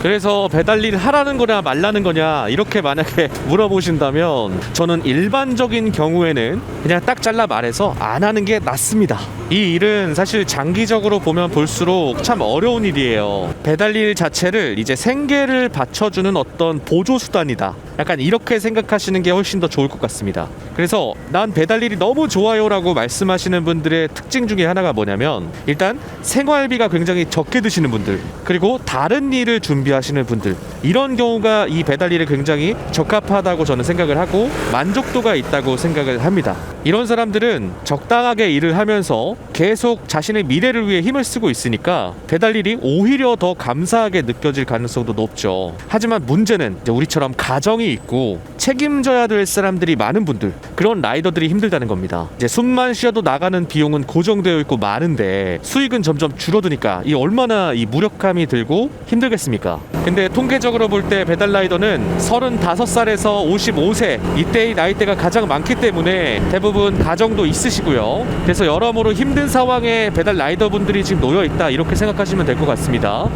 그래서 배달일 하라는 거냐 말라는 거냐 이렇게 만약에 물어보신다면 저는 일반적인 경우에는 그냥 딱 잘라 말해서 안 하는 게 낫습니다. 이 일은 사실 장기적으로 보면 볼수록 참 어려운 일이에요. 배달일 자체를 이제 생계를 받쳐주는 어떤 보조 수단이다. 약간 이렇게 생각하시는 게 훨씬 더 좋을 것 같습니다. 그래서 난 배달일이 너무 좋아요라고 말씀하시는 분들의 특징 중에 하나가 뭐냐면 일단 생활비가 굉장히 적게 드시는 분들 그리고 다른 일을 준비 하시는 분들 이런 경우가 이 배달일에 굉장히 적합하다고 저는 생각을 하고 만족도가 있다고 생각을 합니다. 이런 사람들은 적당하게 일을 하면서 계속 자신의 미래를 위해 힘을 쓰고 있으니까 배달 일이 오히려 더 감사하게 느껴질 가능성도 높죠. 하지만 문제는 우리처럼 가정이 있고 책임져야 될 사람들이 많은 분들 그런 라이더들이 힘들다는 겁니다. 이제 숨만 쉬어도 나가는 비용은 고정되어 있고 많은데 수익은 점점 줄어드니까 이 얼마나 이 무력감이 들고 힘들겠습니까? 근데 통계적으로 볼 때 배달 라이더는 35살에서 55세 이때의 나이대가 가장 많기 때문에 대부분 가정도 있으시고요. 그래서 여러모로 힘든 상황에 배달 라이더 분들이 지금 놓여 있다 이렇게 생각하시면 될 것 같습니다.